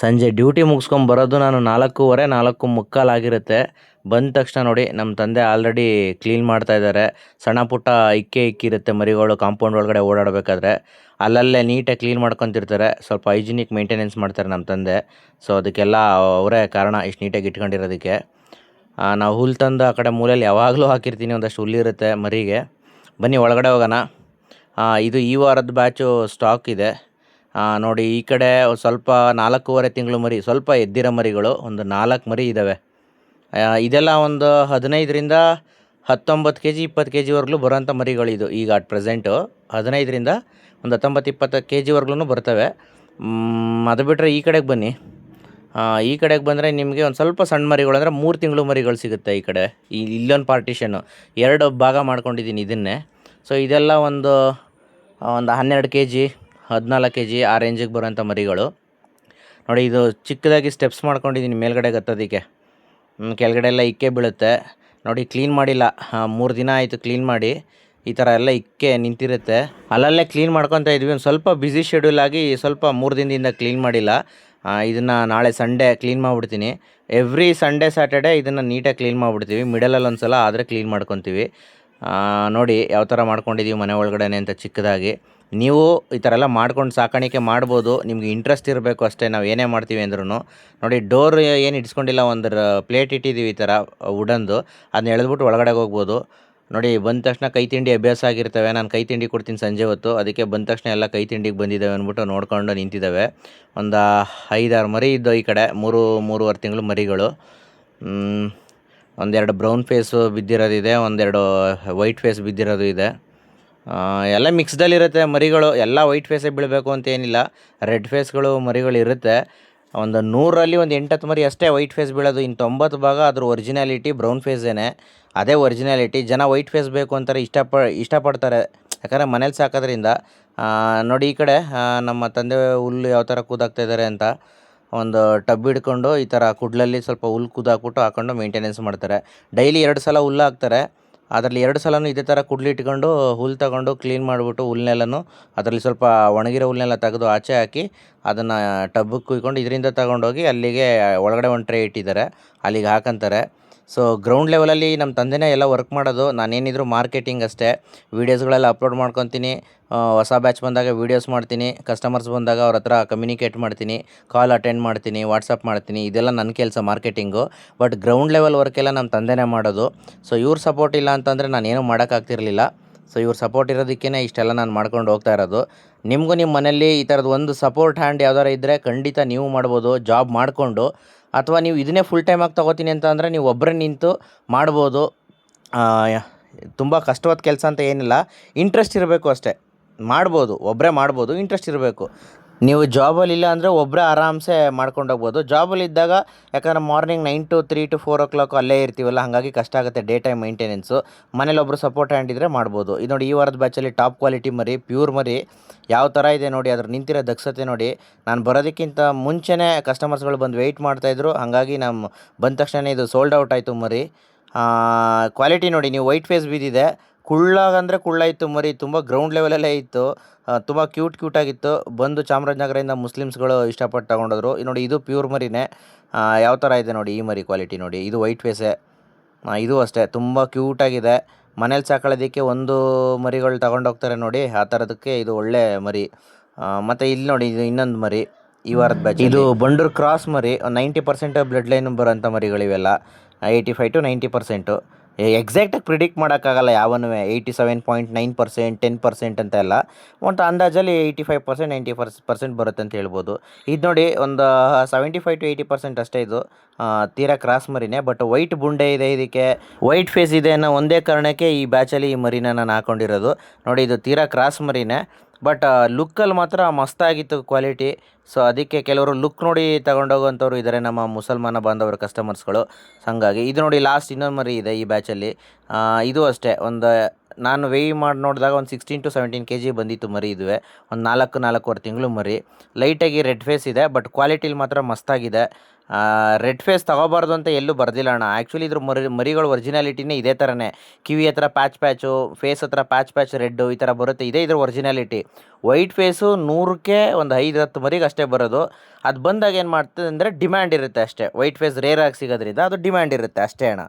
ಸಂಜೆ ಡ್ಯೂಟಿ ಮುಗಿಸ್ಕೊಂಡು ಬರೋದು ನಾನು ನಾಲ್ಕೂವರೆ, ನಾಲ್ಕು ಮುಕ್ಕಾಲಾಗಿರುತ್ತೆ ಬಂದ ತಕ್ಷಣ ನೋಡಿ ನಮ್ಮ ತಂದೆ ಆಲ್ರೆಡಿ ಕ್ಲೀನ್ ಮಾಡ್ತಾ ಇದ್ದಾರೆ. ಸಣ್ಣ ಪುಟ್ಟ ಇಕ್ಕೆ ಇಕ್ಕಿರುತ್ತೆ ಮರಿಗಳು, ಕಾಂಪೌಂಡ್ ಒಳಗಡೆ ಓಡಾಡಬೇಕಾದ್ರೆ. ಅಲ್ಲಲ್ಲೇ ನೀಟಾಗಿ ಕ್ಲೀನ್ ಮಾಡ್ಕೊತಿರ್ತಾರೆ. ಸ್ವಲ್ಪ ಹೈಜಿನಿಕ್ ಮೇಂಟೆನೆನ್ಸ್ ಮಾಡ್ತಾರೆ ನಮ್ಮ ತಂದೆ. ಸೊ, ಅದಕ್ಕೆಲ್ಲ ಅವರೇ ಕಾರಣ, ಇಷ್ಟು ನೀಟಾಗಿ ಇಟ್ಕೊಂಡಿರೋದಕ್ಕೆ. ನಾವು ಹುಲ್ಲು ತಂದು ಆ ಕಡೆ ಮೂಲೆಯಲ್ಲಿ ಯಾವಾಗಲೂ ಹಾಕಿರ್ತೀನಿ, ಒಂದಷ್ಟು ಹುಲ್ಲಿರುತ್ತೆ ಮರಿಗೆ. ಬನ್ನಿ, ಒಳಗಡೆ ಹೋಗೋಣ. ಇದು ಈ ವಾರದ ಬ್ಯಾಚು ಸ್ಟಾಕ್ ಇದೆ. ನೋಡಿ, ಈ ಕಡೆ ಸ್ವಲ್ಪ ನಾಲ್ಕೂವರೆ ತಿಂಗಳು ಮರಿ, ಸ್ವಲ್ಪ ಎದ್ದಿರೋ ಮರಿಗಳು, ಒಂದು ನಾಲ್ಕು ಮರಿ ಇದ್ದಾವೆ ಇದೆಲ್ಲ ಒಂದು ಹದಿನೈದರಿಂದ ಹತ್ತೊಂಬತ್ತು ಕೆ ಜಿ ಇಪ್ಪತ್ತು ಕೆ ಜಿವರೆಗೂ ಬರೋಂಥ ಮರಿಗಳಿದು ಈಗ ಅಟ್ ಪ್ರೆಸೆಂಟು ಹದಿನೈದರಿಂದ ಒಂದು ಹತ್ತೊಂಬತ್ತು, ಇಪ್ಪತ್ತು ಕೆ ಜಿವರೆಗೂ ಬರ್ತವೆ ಅದು ಬಿಟ್ಟರೆ ಈ ಕಡೆಗೆ ಬನ್ನಿ. ಈ ಕಡೆಗೆ ಬಂದರೆ ನಿಮಗೆ ಒಂದು ಸ್ವಲ್ಪ ಸಣ್ಣ ಮರಿಗಳು ಅಂದರೆ ಮೂರು ತಿಂಗಳು ಮರಿಗಳು ಸಿಗುತ್ತೆ ಈ ಕಡೆ. ಈ ಇಲ್ಲೊಂದು ಪಾರ್ಟಿಷನ್ನು ಎರಡು ಭಾಗ ಮಾಡ್ಕೊಂಡಿದ್ದೀನಿ ಇದನ್ನೇ. ಸೊ ಇದೆಲ್ಲ ಒಂದು ಒಂದು ಹನ್ನೆರಡು ಕೆ ಜಿ ಹದಿನಾಲ್ಕು ಕೆ ಜಿ ಆ ರೇಂಜಿಗೆ ಬರೋಂಥ ಮರಿಗಳು. ನೋಡಿ, ಇದು ಚಿಕ್ಕದಾಗಿ ಸ್ಟೆಪ್ಸ್ ಮಾಡ್ಕೊಂಡಿದ್ದೀನಿ, ಮೇಲ್ಗಡೆ ಗತ್ತೋದಕ್ಕೆ. ಕೆಳಗಡೆ ಎಲ್ಲ ಇಕ್ಕೆ ಬೀಳುತ್ತೆ. ನೋಡಿ ಕ್ಲೀನ್ ಮಾಡಿಲ್ಲ. ಮೂರು ದಿನ ಆಯಿತು ಕ್ಲೀನ್ ಮಾಡಿ. ಈ ಥರ ಎಲ್ಲ ಇಕ್ಕೆ ನಿಂತಿರುತ್ತೆ. ಅಲ್ಲಲ್ಲೇ ಕ್ಲೀನ್ ಮಾಡ್ಕೊತಾ ಇದ್ವಿ. ಒಂದು ಸ್ವಲ್ಪ ಬ್ಯುಸಿ ಶೆಡ್ಯೂಲ್ ಆಗಿ ಸ್ವಲ್ಪ ಮೂರು ದಿನದಿಂದ ಕ್ಲೀನ್ ಮಾಡಿಲ್ಲ. ಇದನ್ನು ನಾಳೆ ಸಂಡೇ ಕ್ಲೀನ್ ಮಾಡಿಬಿಡ್ತೀನಿ. ಎವ್ರಿ ಸಂಡೇ ಸ್ಯಾಟರ್ಡೇ ಇದನ್ನು ನೀಟಾಗಿ ಕ್ಲೀನ್ ಮಾಡಿಬಿಡ್ತೀವಿ. ಮಿಡಲಲ್ಲಿ ಒಂದು ಸಲ ಆದರೆ ಕ್ಲೀನ್ ಮಾಡ್ಕೊತೀವಿ. ನೋಡಿ, ಯಾವ ಥರ ಮಾಡ್ಕೊಂಡಿದ್ದೀವಿ ಮನೆ ಒಳಗಡೆ ಅಂತ ಚಿಕ್ಕದಾಗಿ. ನೀವು ಈ ಥರ ಎಲ್ಲ ಮಾಡ್ಕೊಂಡು ಸಾಕಾಣಿಕೆ ಮಾಡ್ಬೋದು, ನಿಮ್ಗೆ ಇಂಟ್ರೆಸ್ಟ್ ಇರಬೇಕು ಅಷ್ಟೇ, ನಾವು ಏನೇ ಮಾಡ್ತೀವಿ ಅಂದ್ರೂ ನೋಡಿ ಡೋರ್ ಏನು ಇಡ್ಸ್ಕೊಂಡಿಲ್ಲ, ಒಂದು ಪ್ಲೇಟ್ ಇಟ್ಟಿದ್ದೀವಿ ಈ ಥರ ವುಡನ್ದು ಅದನ್ನ ಎಳೆದ್ಬಿಟ್ಟು ಒಳಗಡೆ ಹೋಗ್ಬೋದು. ನೋಡಿ, ಬಂದ ತಕ್ಷಣ ಕೈ ತಿಂಡಿ ಅಭ್ಯಾಸ ಆಗಿರ್ತವೆ, ನಾನು ಕೈ ತಿಂಡಿ ಕೊಡ್ತೀನಿ ಸಂಜೆ ಹೊತ್ತು, ಅದಕ್ಕೆ ಬಂದ ತಕ್ಷಣ ಎಲ್ಲ ಕೈ ತಿಂಡಿಗೆ ಬಂದಿದ್ದಾವೆ ಅಂದ್ಬಿಟ್ಟು ನೋಡ್ಕೊಂಡು ನಿಂತಿದ್ದಾವೆ ಒಂದು ಐದಾರು ಮರಿ ಇದ್ದವು ಈ ಕಡೆ, ಮೂರು, ಮೂರುವರೆ ತಿಂಗಳು ಮರಿಗಳು. ಒಂದೆರಡು ಬ್ರೌನ್ ಫೇಸು ಬಿದ್ದಿರೋದಿದೆ, ಒಂದೆರಡು ವೈಟ್ ಫೇಸ್ ಬಿದ್ದಿರೋದು ಇದೆ. ಎಲ್ಲ ಮಿಕ್ಸ್ಡಲ್ಲಿರುತ್ತೆ ಮರಿಗಳು, ಎಲ್ಲ ವೈಟ್ ಫೇಸೇ ಬೀಳಬೇಕು ಅಂತ ಏನಿಲ್ಲ. ರೆಡ್ ಫೇಸ್ಗಳು ಮರಿಗಳು ಇರುತ್ತೆ. ಒಂದು ನೂರಲ್ಲಿ ಒಂದು ಎಂಟತ್ತು ಮರಿ ಅಷ್ಟೇ ವೈಟ್ ಫೇಸ್ ಬೀಳೋದು. ಇನ್ನು ತೊಂಬತ್ತು ಭಾಗ ಅದ್ರ ಒರಿಜಿನಾಲಿಟಿ ಬ್ರೌನ್ ಫೇಸೇನೆ ಅದೇ ಒರಿಜಿನಾಲಿಟಿ ಜನ ವೈಟ್ ಫೇಸ್ ಬೇಕು ಅಂತಾರೆ, ಇಷ್ಟಪ, ಇಷ್ಟಪಡ್ತಾರೆ. ಯಾಕಂದರೆ ಮನೇಲಿ ಸಾಕೋದ್ರಿಂದ ನೋಡಿ ಈ ಕಡೆ ನಮ್ಮ ತಂದೆ ಹುಲ್ಲು ಯಾವ ಥರ ಕೂದಾಗ್ತಾ ಇದ್ದಾರೆ ಅಂತ ಒಂದು ಟಬ್ ಹಿಡ್ಕೊಂಡು ಈ ಥರ ಕುಡ್ಲಲ್ಲಿ ಸ್ವಲ್ಪ ಹುಲ್ಲು ಕುದಾಕ್ಬಿಟ್ಟು ಹಾಕೊಂಡು ಮೇಂಟೆನೆನ್ಸ್ ಮಾಡ್ತಾರೆ. ಡೈಲಿ ಎರಡು ಸಲ ಹುಲ್ಲು ಹಾಕ್ತಾರೆ. ಅದರಲ್ಲಿ ಎರಡು ಸಲವೂ ಇದೇ ಥರ ಕುಡ್ಲಿ ಇಟ್ಕೊಂಡು ಹುಲ್ಲು ತಗೊಂಡು ಕ್ಲೀನ್ ಮಾಡಿಬಿಟ್ಟು ಹುಲ್ನೆಲ್ಲನೂ ಅದರಲ್ಲಿ ಸ್ವಲ್ಪ ಒಣಗಿರೋ ಹುಲ್ಲನ್ನೆಲ್ಲ ತೆಗೆದು ಆಚೆ ಹಾಕಿ ಅದನ್ನು ಟಬ್ಬಿಗೆ ಕುಯ್ಕೊಂಡು ಇದರಿಂದ ತಗೊಂಡೋಗಿ ಅಲ್ಲಿಗೆ ಒಳಗಡೆ ಒಂದು ಟ್ರೇ ಇಟ್ಟಿದ್ದಾರೆ. ಅಲ್ಲಿಗೆ ಹಾಕಂತಾರೆ. ಸೊ ಗ್ರೌಂಡ್ ಲೆವೆಲಲ್ಲಿ ನಮ್ಮ ತಂದೆನೇ ಎಲ್ಲ ವರ್ಕ್ ಮಾಡೋದು. ನಾನೇನಿದ್ರು ಮಾರ್ಕೆಟಿಂಗ್ ಅಷ್ಟೇ. ವೀಡಿಯೋಸ್ಗಳೆಲ್ಲ ಅಪ್ಲೋಡ್ ಮಾಡ್ಕೊತೀನಿ. ಹೊಸ ಬ್ಯಾಚ್ ಬಂದಾಗ ವೀಡಿಯೋಸ್ ಮಾಡ್ತೀನಿ. ಕಸ್ಟಮರ್ಸ್ ಬಂದಾಗ ಅವ್ರ ಹತ್ರ ಕಮ್ಯುನಿಕೇಟ್ ಮಾಡ್ತೀನಿ. ಕಾಲ್ ಅಟೆಂಡ್ ಮಾಡ್ತೀನಿ ವಾಟ್ಸಪ್ ಮಾಡ್ತೀನಿ. ಇದೆಲ್ಲ ನನ್ನ ಕೆಲಸ ಮಾರ್ಕೆಟಿಂಗು ಬಟ್ ಗ್ರೌಂಡ್ ಲೆವೆಲ್ ವರ್ಕೆಲ್ಲ ನಮ್ಮ ತಂದೆನೇ ಮಾಡೋದು. ಸೊ ಇವ್ರ ಸಪೋರ್ಟ್ ಇಲ್ಲ ಅಂತಂದರೆ ನಾನೇನು ಮಾಡೋಕ್ಕಾಗ್ತಿರ್ಲಿಲ್ಲ. ಸೊ ಇವ್ರ ಸಪೋರ್ಟ್ ಇರೋದಕ್ಕೇ ಇಷ್ಟೆಲ್ಲ ನಾನು ಮಾಡ್ಕೊಂಡು ಹೋಗ್ತಾ ಇರೋದು. ನಿಮಗೂ ನಿಮ್ಮ ಮನೇಲಿ ಈ ಥರದ್ದು ಒಂದು ಸಪೋರ್ಟ್ ಹ್ಯಾಂಡ್ ಯಾವ್ದಾರು ಇದ್ದರೆ ಖಂಡಿತ ನೀವು ಮಾಡ್ಬೋದು. ಜಾಬ್ ಮಾಡಿಕೊಂಡು ಅಥವಾ ನೀವು ಇದನ್ನೇ ಫುಲ್ ಟೈಮ್ ಆಗಿ ತೊಗೋತೀನಿ ಅಂತ ಅಂದರೆ ನೀವು ಒಬ್ಬರೇ ನಿಂತು ಮಾಡ್ಬೋದು. ತುಂಬ ಕಷ್ಟವಾದ ಕೆಲಸ ಅಂತ ಏನಿಲ್ಲ. ಇಂಟ್ರೆಸ್ಟ್ ಇರಬೇಕು ಅಷ್ಟೇ. ಮಾಡ್ಬೋದು ಒಬ್ಬರೇ ಮಾಡ್ಬೋದು ಇಂಟ್ರೆಸ್ಟ್ ಇರಬೇಕು. ನೀವು ಜಾಬಲ್ಲಿ ಇಲ್ಲ ಅಂದರೆ ಒಬ್ಬರೇ ಆರಾಮ್ಸೆ ಮಾಡ್ಕೊಂಡು ಹೋಗ್ಬೋದು. ಜಾಬಲ್ಲಿ ಇದ್ದಾಗ ಯಾಕಂದ್ರೆ morning nine to three to four o'clock ಅಲ್ಲೇ ಇರ್ತೀವಲ್ಲ, ಹಾಗಾಗಿ ಕಷ್ಟ ಆಗುತ್ತೆ ಡೇ ಟೈಮ್ ಮೈಂಟೆನೆನ್ಸು ಮನೇಲಿ ಒಬ್ಬರು ಸಪೋರ್ಟ್ ಹ್ಯಾಂಡ್ ಇದ್ದರೆ ಮಾಡ್ಬೋದು. ಇದು ನೋಡಿ ಈ ವಾರದ ಬ್ಯಾಚಲ್ಲಿ ಟಾಪ್ ಕ್ವಾಲಿಟಿ ಮರಿ ಪ್ಯೂರ್ ಮರಿ, ಯಾವ ಥರ ಇದೆ ನೋಡಿ ಅದ್ರ ನಿಂತಿರೋ ದಕ್ಷತೆ ನೋಡಿ. ನಾನು ಬರೋದಕ್ಕಿಂತ ಮುಂಚೆನೇ ಕಸ್ಟಮರ್ಸ್ಗಳು ಬಂದು ವೆಯ್ಟ್ ಮಾಡ್ತಾಯಿದ್ರು ಹಾಗಾಗಿ ನಮ್ಮ ಬಂದ ತಕ್ಷಣ ಇದು ಸೋಲ್ಡ್ ಔಟ್ ಆಯಿತು ಮರಿ. ಕ್ವಾಲಿಟಿ ನೋಡಿ, ನೀವು ವೈಟ್ ಫೇಸ್ ಬಿದ್ದಿದೆ ಕುಳ್ಳಾಗಂದರೆ ಕುಳ್ಳ ಇತ್ತು ಮರಿ ತುಂಬ ಗ್ರೌಂಡ್ ಲೆವೆಲಲ್ಲೇ ಇತ್ತು. ತುಂಬ ಕ್ಯೂಟ್ ಕ್ಯೂಟಾಗಿತ್ತು ಬಂದು ಚಾಮರಾಜನಗರದಿಂದ ಮುಸ್ಲಿಮ್ಸ್ಗಳು ಇಷ್ಟಪಟ್ಟು ತಗೊಂಡೋದ್ರು. ನೋಡಿ ಇದು ಪ್ಯೂರ್ ಮರಿನೇ. ಯಾವ ಥರ ಇದೆ ನೋಡಿ ಈ ಮರಿ ಕ್ವಾಲಿಟಿ ನೋಡಿ. ಇದು ವೈಟ್ ಫೇಸೆ ಇದು ಅಷ್ಟೇ. ತುಂಬ ಕ್ಯೂಟಾಗಿದೆ ಮನೇಲಿ ಸಾಕೊಳ್ಳೋದಕ್ಕೆ ಒಂದು ಮರಿಗಳು ತಗೊಂಡೋಗ್ತಾರೆ ನೋಡಿ. ಆ ಥರದಕ್ಕೆ ಇದು ಒಳ್ಳೆ ಮರಿ. ಮತ್ತು ಇಲ್ಲಿ ನೋಡಿ ಇದು ಇನ್ನೊಂದು ಮರಿ. ಈ ವಾರದ ಬ್ಯಾಚ್ ಇದು ಬಂಡೂರು ಕ್ರಾಸ್ ಮರಿ. ನೈಂಟಿ ಪರ್ಸೆಂಟ್ ಬ್ಲಡ್ ಲೈನ್ ಬರೋಂಥ ಮರಿಗಳಿವೆಲ್ಲ. Eighty five to ninety percent ಎಕ್ಸಾಕ್ಟಾಗಿ predict ಮಾಡೋಕ್ಕಾಗಲ್ಲ ಯಾವನೂ eighty seven point nine percent ten percent ಅಂತ ಎಲ್ಲ. ಒಂದು ಅಂದಾಜಲ್ಲಿ eighty five percent ninety per percent ಬರುತ್ತೆ ಅಂತ ಹೇಳ್ಬೋದು. ಇದು ನೋಡಿ ಒಂದು seventy five to eighty percent ಅಷ್ಟೇ ಇದು. ತೀರಾ ಕ್ರಾಸ್ ಮರಿನೇ ಬಟ್ ವೈಟ್ ಬುಂಡೆ ಇದೆ ಇದಕ್ಕೆ. ವೈಟ್ ಫೇಸ್ ಇದೆ ಅನ್ನೋ ಒಂದೇ ಕಾರಣಕ್ಕೆ ಈ ಬ್ಯಾಚಲ್ಲಿ ಈ ಮರಿನ ನಾನು ಹಾಕೊಂಡಿರೋದು. ನೋಡಿ ಇದು ತೀರಾ ಕ್ರಾಸ್ ಮರಿನೇ. ಬಟ್ ಲುಕ್ಕಲ್ಲಿ ಮಾತ್ರ ಮಸ್ತಾಗಿತ್ತು ಕ್ವಾಲಿಟಿ ಸೊ ಅದಕ್ಕೆ ಕೆಲವರು ಲುಕ್ ನೋಡಿ ತಗೊಂಡೋಗುವಂಥವ್ರು ಇದ್ದಾರೆ ನಮ್ಮ ಮುಸಲ್ಮಾನ ಬಾಂಧವರ ಕಸ್ಟಮರ್ಸ್ಗಳು ಹಾಗಾಗಿ ಇದು ನೋಡಿ ಲಾಸ್ಟ್ ಇನ್ನೊಂದು ಮರಿ ಇದೆ ಈ ಬ್ಯಾಚಲ್ಲಿ ಇದು ಅಷ್ಟೇ. ಒಂದು ನಾನು ವೇಯ್ ಮಾಡಿ ನೋಡಿದಾಗ ಒಂದು sixteen to seventeen K G ಬಂದಿತ್ತು ಮರಿ ಇದುವೆ. ಒಂದು ನಾಲ್ಕು, ನಾಲ್ಕೂವರೆ ತಿಂಗಳು ಮರಿ. ಲೈಟಾಗಿ ರೆಡ್ ಫೇಸ್ ಇದೆ ಬಟ್ ಕ್ವಾಲಿಟಿಲಿ ಮಾತ್ರ ಮಸ್ತಾಗಿದೆ. ರೆಡ್ ಫೇಸ್ ತಗೋಬಾರ್ದು ಅಂತ ಎಲ್ಲೂ ಬರ್ದಿಲ್ಲ ಅಣ್ಣ. ಆ್ಯಕ್ಚುಲಿ ಇದ್ರ ಮರಿ, ಮರಿಗಳು ಒರಿಜಿನಾಲಿಟಿನೇ ಇದೇ ಥರನೇ ಕಿವಿ ಹತ್ರ ಪ್ಯಾಚ್ ಪ್ಯಾಚು ಫೇಸ್ ಹತ್ರ ಪ್ಯಾಚ್ ಪ್ಯಾಚ್ ರೆಡ್ಡು ಈ ಥರ ಬರುತ್ತೆ. ಇದೇ ಇದ್ರ ಒರಿಜಿನಾಲಿಟಿ ವೈಟ್ ಫೇಸು ನೂರಕ್ಕೆ ಒಂದು ಐದು ಹತ್ತು ಮರಿಗೆ ಅಷ್ಟೇ ಬರೋದು. ಅದು ಬಂದಾಗ ಏನು ಮಾಡ್ತದೆ ಅಂದರೆ ಡಿಮ್ಯಾಂಡ್ ಇರುತ್ತೆ ಅಷ್ಟೇ. ವೈಟ್ ಫೇಸ್ ರೇರಾಗಿ ಸಿಗೋದ್ರಿಂದ ಅದು ಡಿಮ್ಯಾಂಡ್ ಇರುತ್ತೆ ಅಷ್ಟೇ ಅಣ್ಣ.